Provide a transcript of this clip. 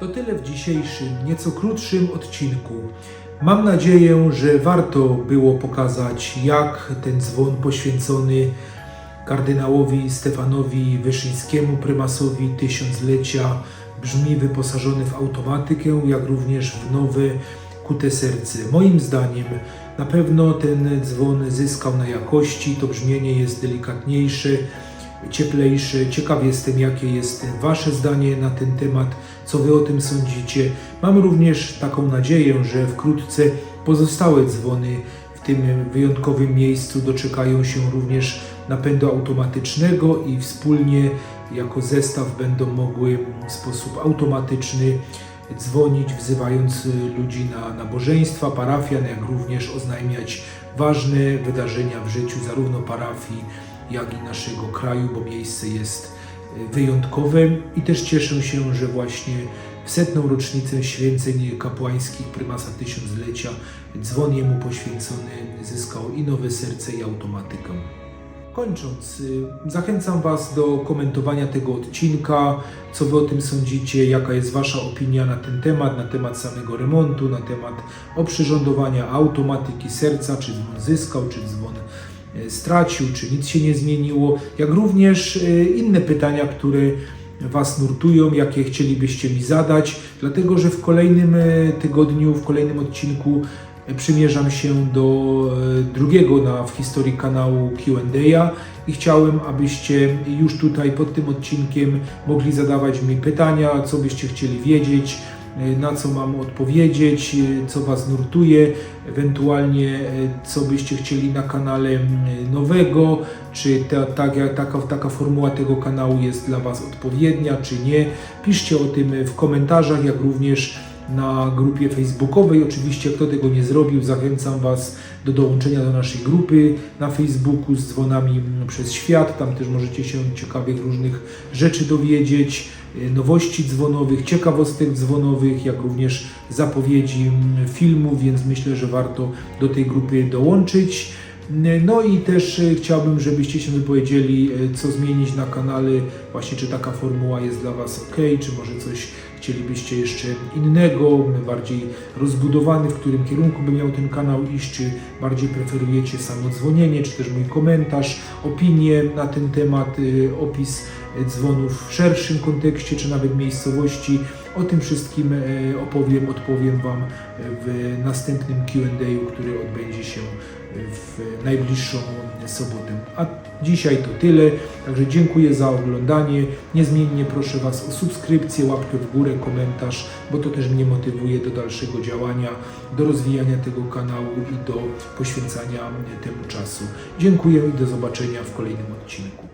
To tyle w dzisiejszym, nieco krótszym odcinku. Mam nadzieję, że warto było pokazać, jak ten dzwon poświęcony kardynałowi Stefanowi Wyszyńskiemu, prymasowi tysiąclecia, brzmi wyposażony w automatykę, jak również w nowe kute serce. Moim zdaniem na pewno ten dzwon zyskał na jakości, to brzmienie jest delikatniejsze, cieplejsze. Ciekaw jestem, jakie jest Wasze zdanie na ten temat, co Wy o tym sądzicie. Mam również taką nadzieję, że wkrótce pozostałe dzwony w tym wyjątkowym miejscu doczekają się również napędu automatycznego i wspólnie jako zestaw będą mogły w sposób automatyczny dzwonić, wzywając ludzi na nabożeństwa, parafian, jak również oznajmiać ważne wydarzenia w życiu zarówno parafii, jak i naszego kraju, bo miejsce jest wyjątkowe. I też cieszę się, że właśnie w setną rocznicę święceń kapłańskich prymasa tysiąclecia dzwon jemu poświęcony zyskał i nowe serce i automatykę. Kończąc, y, zachęcam Was do komentowania tego odcinka, co Wy o tym sądzicie, jaka jest Wasza opinia na ten temat, na temat samego remontu, na temat oprzyrządowania automatyki serca, czy dzwon zyskał, czy dzwon e, stracił, czy nic się nie zmieniło, jak również e, inne pytania, które Was nurtują, jakie chcielibyście mi zadać, dlatego że w kolejnym e, tygodniu, w kolejnym odcinku e, przymierzam się do e, drugiego na, w historii kanału Q&A i chciałem, abyście już tutaj pod tym odcinkiem mogli zadawać mi pytania, co byście chcieli wiedzieć, e, na co mam odpowiedzieć, e, co Was nurtuje, ewentualnie e, co byście chcieli na kanale m, nowego, czy ta, jak- taka, taka formuła tego kanału jest dla Was odpowiednia, czy nie. Piszcie o tym w komentarzach, jak również na grupie facebookowej. Oczywiście, kto tego nie zrobił, zachęcam Was do dołączenia do naszej grupy na Facebooku z dzwonami przez świat. Tam też możecie się ciekawych różnych rzeczy dowiedzieć, y, nowości dzwonowych, ciekawostek dzwonowych, jak również zapowiedzi filmów, więc myślę, że warto do tej grupy dołączyć. No i też y, chciałbym, żebyście się wypowiedzieli, co zmienić na kanale, właśnie czy taka formuła jest dla Was ok, czy może coś chcielibyście jeszcze innego, bardziej rozbudowany, w którym kierunku by miał ten kanał iść, czy bardziej preferujecie samo dzwonienie, czy też mój komentarz, opinie na ten temat, y, opis dzwonów w szerszym kontekście, czy nawet miejscowości. O tym wszystkim y, opowiem, odpowiem Wam w następnym Q&A, który odbędzie się w najbliższą sobotę. A dzisiaj to tyle, także dziękuję za oglądanie. Niezmiennie proszę Was o subskrypcję, łapkę w górę, komentarz, bo to też mnie motywuje do dalszego działania, do rozwijania tego kanału i do poświęcania temu czasu. Dziękuję i do zobaczenia w kolejnym odcinku.